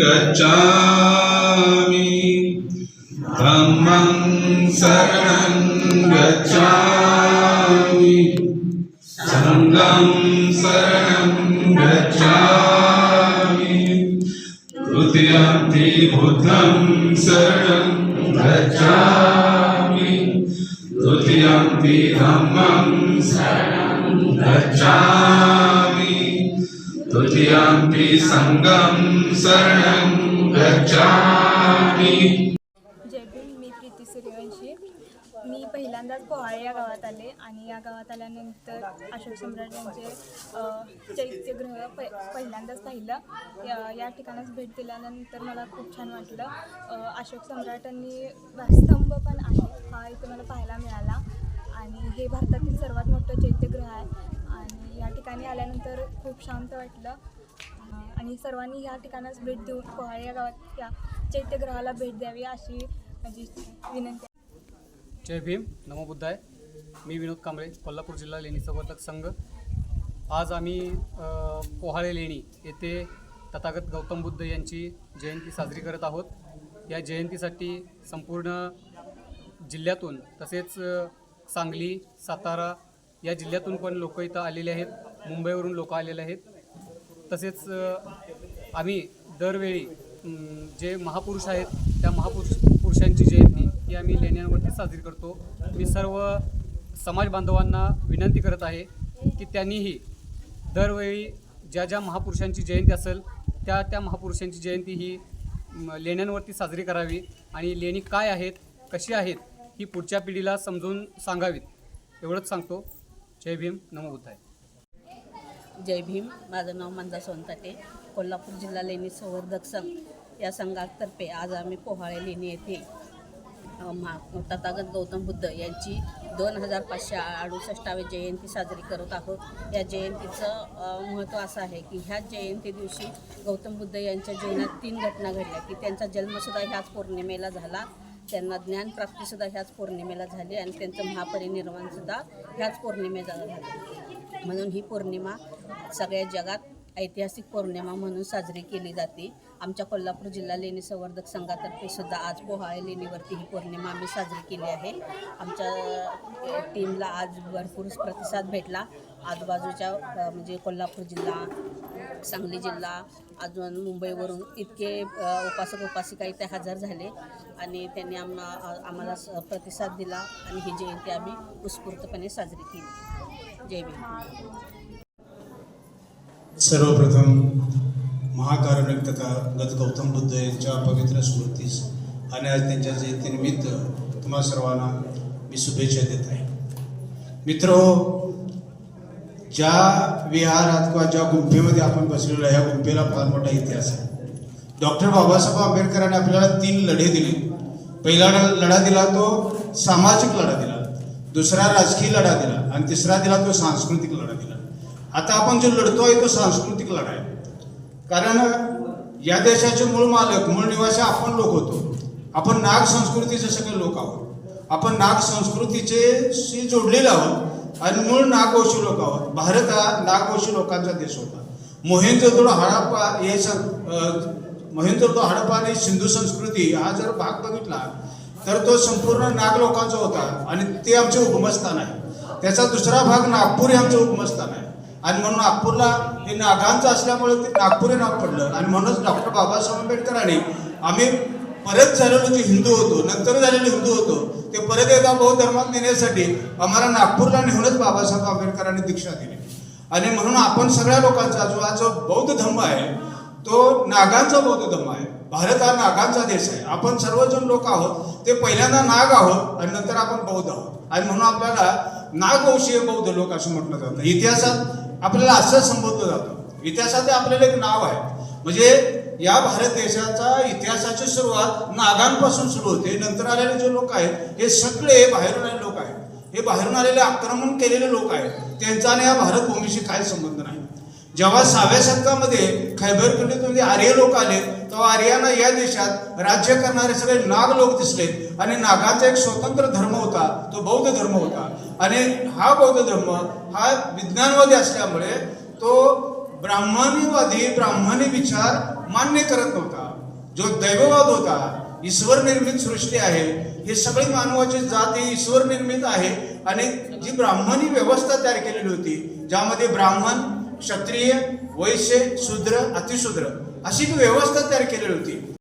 गच्छामि। धम्मं शरणं गच्छामि। सङ्गं शरणं गच्छामि। द्वितीयंति बुद्धं शरणं गच्छामि। द्वितीयंति धम्मं शरणं गच्छामि। द्वितीयंति सङ्गं शरणं गच्छामि। जय भीम मी प्रीती सूर्यवंशी. मी पहिल्यांदाच पोहाळे या गावात आले आणि या गावात आल्यानंतर अशोक सम्राट यांचे चैत्यग्रह प पहिल्यांदाच पाहिलं. या या ठिकाणास भेट दिल्यानंतर मला खूप छान वाटलं. अशोक सम्राटांनी स्तंभ पण आहे हा इथे मला पाहायला मिळाला. आणि हे भारतातील सर्वात मोठं चैत्यगृह आहे. आणि या ठिकाणी आल्यानंतर खूप शांत वाटलं. आणि सर्वांनी ह्या ठिकाणास भेट देऊन पोहाळे या गावात या चैत्यग्रहाला भेट द्यावी अशी माझी विनंती जय भीम. नमो बुद्धाय. मी विनोद कांबळे कोल्हापूर जिल्हा लेणी संवर्धक संघ. आज आम्ही पोहाळे लेणी येथे तथागत गौतम बुद्ध यांची जयंती साजरी करत आहोत. या जयंतीसाठी संपूर्ण जिल्ह्यातून तसेच सांगली सातारा या जिल्ह्यातून पण लोक इथं आलेले आहेत. मुंबईवरून लोक आलेले आहेत. तसेच आम्ही दरवेळी जे महापुरुष आहेत त्या महापुरुष पुरुषांची जयंती ही आम्ही लेण्यांवरती साजरी करतो. मी सर्व समाज बांधवांना विनंती करत आहे की त्यांनीही दरवेळी ज्या ज्या महापुरुषांची जयंती असेल त्या त्या महापुरुषांची जयंती ही लेण्यांवरती साजरी करावी आणि लेणी काय आहेत कशी आहेत ही पुढच्या पिढीला समजून सांगावीत. एवढंच सांगतो. जय भीम. नमो बुद्धाय. जय भीम. माझं नाव मंदा सोनताटे. कोल्हापूर जिल्हा लेणी संवर्धक संघ या संघातर्फे आज आम्ही पोहाळे लेणी येथे महा तथागत गौतम बुद्ध यांची दोन हजार पाचशे अडुसष्टावी जयंती साजरी करत आहोत. या जयंतीचं महत्त्व असं आहे की ह्याच जयंती दिवशी गौतम बुद्ध यांच्या जीवनात तीन घटना घडल्या की त्यांचा जन्मसुद्धा ह्याच पौर्णिमेला झाला. त्यांना ज्ञानप्राप्तीसुद्धा ह्याच पौर्णिमेला झाली आणि त्यांचं महापरिनिर्वाणसुद्धा ह्याच पौर्णिमेला झालं. म्हणून ही पौर्णिमा सगळ्या जगात ऐतिहासिक पौर्णिमा म्हणून साजरी केली जाते. आमच्या कोल्हापूर जिल्हा लेणी संवर्धक संघातर्फे सुद्धा आज पोहाळे लेणीवरती ही पौर्णिमा आम्ही साजरी केली आहे. आमच्या टीमला आज भरपूर प्रतिसाद भेटला. आजूबाजूच्या म्हणजे कोल्हापूर जिल्हा सांगली जिल्हा अजून मुंबईवरून इतके उपासक उपासिका इथे हजर झाले आणि त्यांनी आम्हा आम्हाला स- प्रतिसाद दिला आणि ही जयंती आम्ही उत्स्फूर्तपणे साजरी केली. जय भीम. सर्वप्रथम महाकारुणिक तथा गत गौतम बुद्ध यांच्या पवित्र स्मृतीस आणि आज त्यांच्या जयंतीनिमित्त तुम्हा सर्वांना मी शुभेच्छा देत आहे. मित्र हो, ज्या विहारात किंवा ज्या गुंफेमध्ये आपण बसलेलो आहे या गुंफेला फार मोठा इतिहास आहे. डॉक्टर बाबासाहेब आंबेडकरांनी आपल्याला तीन लढे दिले. पहिला लढा दिला तो सामाजिक लढा दिला. दुसरा राजकीय लढा दिला आणि तिसरा दिला तो सांस्कृतिक लढा दिला. आता आपण जो लढतोय तो सांस्कृतिक लढा आहे. कारण या देशाचे मूळ मालक मूळ निवासी आपण लोक होतो. आपण नाग संस्कृतीचे सगळे लोक आहोत. आपण नाग संस्कृतीचे शी जोडलेले आहोत आणि मूळ नागवंशी लोक आहोत. भारत हा नागवंशी लोकांचा देश होता. मोहिंजोदडो हडप्पा हे मोहिंजोदडो हडप्पा आणि सिंधू संस्कृती हा जर भाग बघितला तर तो संपूर्ण नाग लोकांचा होता आणि ते आमचे उगमस्थान आहे. त्याचा दुसरा भाग नागपूर हे आमचं उगमस्थान आहे. आणि म्हणून नागपूरला हे नागांचं असल्यामुळे ते नागपूर हे नाव पडलं. आणि म्हणूनच डॉक्टर बाबासाहेब आंबेडकरांनी आम्ही परत झालेलो जे हिंदू होतो नंतर झालेलो हिंदू होतो ते परत एकदा बौद्ध धर्मात नेण्यासाठी आम्हाला नागपूरला नेऊनच बाबासाहेब आंबेडकरांनी दीक्षा दिली. आणि म्हणून आपण सगळ्या लोकांचा जो हा जो बौद्ध धर्म आहे तो नागांचा बौद्ध धर्म आहे. भारत हा नागांचा देश आहे. आपण सर्वजण लोक आहोत. ते पहिल्यांदा नाग आहोत आणि नंतर आपण बौद्ध आहोत. आणि म्हणून आपल्याला नागवंशीय बौद्ध लोक असं म्हटलं जातं. इतिहासात आपल्याला असं संबोधलं जातं. इतिहासात आपल्याला एक नाव आहे. म्हणजे या भारत देशाचा इतिहासाची सुरुवात नागांपासून सुरू होते. नंतर आलेले जे लोक आहेत हे सगळे बाहेरून आलेले लोक आहेत. हे बाहेरून आलेले आक्रमण केलेले लोक आहेत. त्यांचा आणि या भारत भूमीशी संबंध नाही. जेव्हा सहाव्या शतकामध्ये खैबर खंडीतमध्ये आर्य लोक आले तेव्हा आर्यांना या देशात राज्य करणारे सगळे नाग लोक दिसले. आणि नागाचा एक स्वतंत्र धर्म होता तो बौद्ध धर्म होता. आणि हा बौद्ध धर्म हा विज्ञानवादी असल्यामुळे तो ब्राह्मणीवादी ब्राह्मणी विचार मान्य करत नव्हता. जो दैववाद होता ईश्वर निर्मित सृष्टी आहे हे सगळी मानवाची जात ही ईश्वर निर्मित आहे. आणि जी ब्राह्मणी व्यवस्था तयार केलेली होती ज्यामध्ये ब्राह्मण क्षत्रिय वैश्य शूद्र अतिशूद्र Así que veo bastante arquero el último.